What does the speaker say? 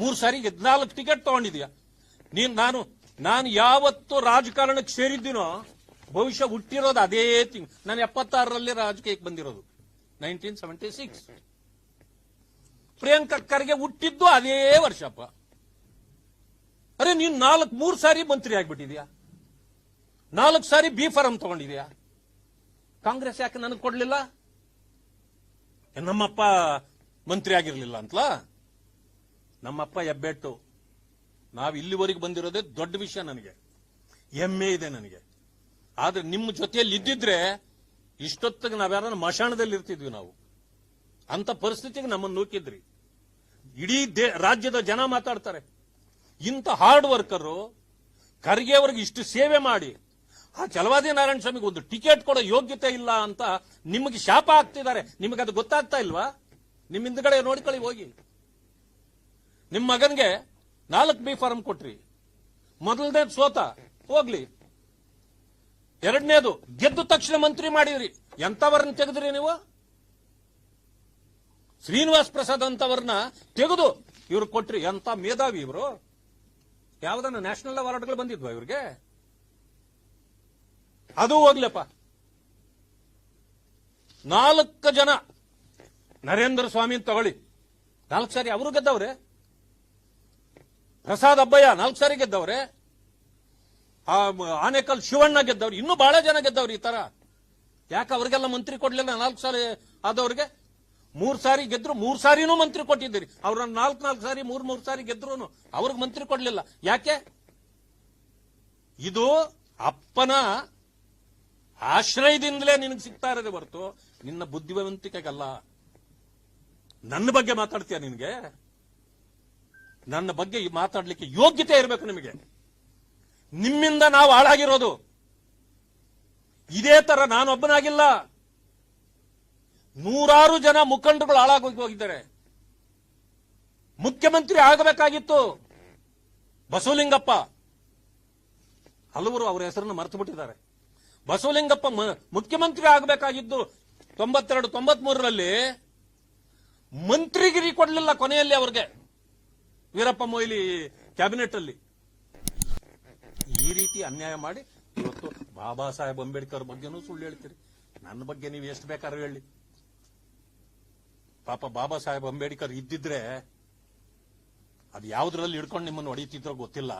ಮೂರು ಸಾರಿ ಹದಿನಾಲ್ಕು ಟಿಕೆಟ್ ತಗೊಂಡಿದ್ಯಾ? ನೀನ್ ನಾನು ನಾನು ಯಾವತ್ತು ರಾಜಕಾರಣಕ್ಕೆ ಸೇರಿದ್ದೀನೋ, ಭವಿಷ್ಯ ಹುಟ್ಟಿರೋದು ಅದೇ ತಿಂಗ್ ನಾನು ಎಪ್ಪತ್ತಾರರಲ್ಲಿ ರಾಜಕೀಯಕ್ಕೆ ಬಂದಿರೋದು. Nineteen seventy six Priyanka Kharge ಹುಟ್ಟಿದ್ದು ಅದೇ ವರ್ಷಪ್ಪ. ಅರೆ, ನೀನ್ ನಾಲ್ಕು ಮೂರು ಸಾರಿ ಮಂತ್ರಿ ಆಗ್ಬಿಟ್ಟಿದ್ಯಾ? ನಾಲ್ಕು ಸಾರಿ ಬಿ ಫಾರಂ ತಗೊಂಡಿದ್ಯಾ? ಕಾಂಗ್ರೆಸ್ ಯಾಕೆ ನನಗೆ ಕೊಡ್ಲಿಲ್ಲ? ನಮ್ಮಪ್ಪ ಮಂತ್ರಿ ಆಗಿರ್ಲಿಲ್ಲ ಅಂತಲಾ? ನಮ್ಮಪ್ಪ ಹೆಬ್ಬೆಟ್ಟು. ನಾವು ಇಲ್ಲಿವರೆಗೆ ಬಂದಿರೋದೇ ದೊಡ್ಡ ವಿಷಯ ನನಗೆ. ಹೆಮ್ಮೆ ಇದೆ ನನಗೆ. ಆದ್ರೆ ನಿಮ್ಮ ಜೊತೆಯಲ್ಲಿ ಇದ್ದಿದ್ರೆ ಇಷ್ಟೊತ್ತಿಗೆ ನಾವ್ಯಾರ ಮಶಾಣದಲ್ಲಿ ಇರ್ತಿದ್ವಿ ನಾವು. ಅಂತ ಪರಿಸ್ಥಿತಿಗೆ ನಮ್ಮನ್ನು ನೂಕಿದ್ರಿ. ಇಡೀ ರಾಜ್ಯದ ಜನ ಮಾತಾಡ್ತಾರೆ. ಇಂಥ ಹಾರ್ಡ್ ವರ್ಕರು ಖರ್ಗೆ ಅವ್ರಿಗೆ ಇಷ್ಟು ಸೇವೆ ಮಾಡಿ, ಆ ಚಲವಾದಿ ನಾರಾಯಣ ಸ್ವಾಮಿಗೆ ಒಂದು ಟಿಕೆಟ್ ಕೊಡೋ ಯೋಗ್ಯತೆ ಇಲ್ಲ ಅಂತ ನಿಮಗೆ ಶಾಪ ಆಗ್ತಿದ್ದಾರೆ ನಿಮಗೆ ಅದು ಗೊತ್ತಾಗ್ತಾ ಇಲ್ವಾ? ನಿಮ್ಮ ಹಿಂದ್ಗಡೆ ನೋಡ್ಕೊಳ್ಳಿ ಹೋಗಿ. ನಿಮ್ಮ ಮಗನ್ಗೆ ನಾಲ್ಕು ಬಿ ಫಾರಂ ಕೊಟ್ರಿ. ಮೊದಲನೇ ಸೋತ, ಹೋಗ್ಲಿ. ಎರಡನೇದು, ಗೆದ್ದ ತಕ್ಷಣ ಮಂತ್ರಿ ಮಾಡಿದ್ರಿ ಎಂತವರನ್ನ ತೆಗೆದ್ರಿ ನೀವು? ಶ್ರೀನಿವಾಸ್ ಪ್ರಸಾದ್ ಅಂತವರನ್ನ ತೆಗೆದು ಇವ್ರು ಕೊಟ್ರಿ. ಎಂತ ಮೇಧಾವಿ ಇವರು. ಯಾವ್ದನ್ನ ನ್ಯಾಷನಲ್ ಅವಾರ್ಡ್ಗಳು ಬಂದಿದ್ವಾ ಇವ್ರಿಗೆ? ಅದು ಹೋಗ್ಲಪ್ಪ. ನಾಲ್ಕು ಜನ ನರೇಂದ್ರ ಸ್ವಾಮಿ ತಗೊಳ್ಳಿ. ನಾಲ್ಕು ಸಾರಿ ಅವರು ಗೆದ್ದವ್ರೆ. ಪ್ರಸಾದ್ ಅಬ್ಬಯ್ಯ ನಾಲ್ಕು ಸಾರಿ ಗೆದ್ದವ್ರೆ. ಆನೇಕಲ್ ಶಿವಣ್ಣ ಗೆದ್ದವ್ರು, ಇನ್ನೂ ಬಹಳ ಜನ ಗೆದ್ದವ್ರು ಈ ತರ. ಯಾಕೆ ಅವ್ರಿಗೆಲ್ಲ ಮಂತ್ರಿ ಕೊಡ್ಲಿಲ್ಲ ನಾಲ್ಕು ಸಾರಿ ಆದವ್ರಿಗೆ? ಮೂರ್ ಸಾರಿ ಗೆದ್ರು, ಮೂರ್ ಸಾರಿನೂ ಮಂತ್ರಿ ಕೊಟ್ಟಿದ್ದೀರಿ. ಅವ್ರ ನಾಲ್ಕು ನಾಲ್ಕು ಸಾರಿ, ಮೂರ್ ಮೂರ್ ಸಾರಿ ಗೆದ್ರು ಅವ್ರಿಗೆ ಮಂತ್ರಿ ಕೊಡ್ಲಿಲ್ಲ. ಯಾಕೆ? ಇದು ಅಪ್ಪನ ಆಶ್ರಯದಿಂದಲೇ ನಿನಗೆ ಸಿಗ್ತಾ ಇರೋದೇ ಹೊರತು ನಿನ್ನ ಬುದ್ಧಿವಂತಿಕೆಗಲ್ಲ. ನನ್ನ ಬಗ್ಗೆ ಮಾತಾಡ್ತೀಯ ನಿನಗೆ? ನನ್ನ ಬಗ್ಗೆ ಮಾತಾಡಲಿಕ್ಕೆ ಯೋಗ್ಯತೆ ಇರಬೇಕು ನಿಮಗೆ. ನಿಮ್ಮಿಂದ ನಾವು ಹಾಳಾಗಿರೋದು. ಇದೇ ತರ ನಾನೊಬ್ಬನಾಗಿಲ್ಲ ನೂರಾರು ಜನ ಮುಖಂಡರುಗಳು ಹಾಳಾಗೋಗಿ ಹೋಗಿದ್ದಾರೆ. ಮುಖ್ಯಮಂತ್ರಿ ಆಗಬೇಕಾಗಿತ್ತು. ಬಸವಲಿಂಗಪ್ಪ. ಹಲವರು ಅವರ ಹೆಸರನ್ನು ಮರೆತು ಬಿಟ್ಟಿದ್ದಾರೆ ಬಸವಲಿಂಗಪ್ಪ ಮುಖ್ಯಮಂತ್ರಿ ಆಗಬೇಕಾಗಿದ್ದು ತೊಂಬತ್ತೆರಡು, ತೊಂಬತ್ಮೂರರಲ್ಲಿ ಮಂತ್ರಿಗಿರಿ ಕೊಡಲಿಲ್ಲ ಕೊನೆಯಲ್ಲಿ ಅವ್ರಿಗೆ. ವೀರಪ್ಪ ಮೊಯ್ಲಿ ಕ್ಯಾಬಿನೆಟ್ ಅಲ್ಲಿ ಈ ರೀತಿ ಅನ್ಯಾಯ ಮಾಡಿ ಇವತ್ತು ಬಾಬಾ ಸಾಹೇಬ್ ಅಂಬೇಡ್ಕರ್ ಬಗ್ಗೆನೂ ಸುಳ್ಳು ಹೇಳ್ತೀರಿ. ನನ್ನ ಬಗ್ಗೆ ನೀವು ಎಷ್ಟು ಬೇಕಾದ್ರೂ ಹೇಳಿ. ಪಾಪ ಬಾಬಾ ಸಾಹೇಬ್ ಅಂಬೇಡ್ಕರ್ ಇದ್ದಿದ್ರೆ ಅದು ಯಾವ್ದ್ರಲ್ಲಿ ಹಿಡ್ಕೊಂಡು ನಿಮ್ಮನ್ನು ಹೊಡಿತಿದ್ರೋ ಗೊತ್ತಿಲ್ಲ.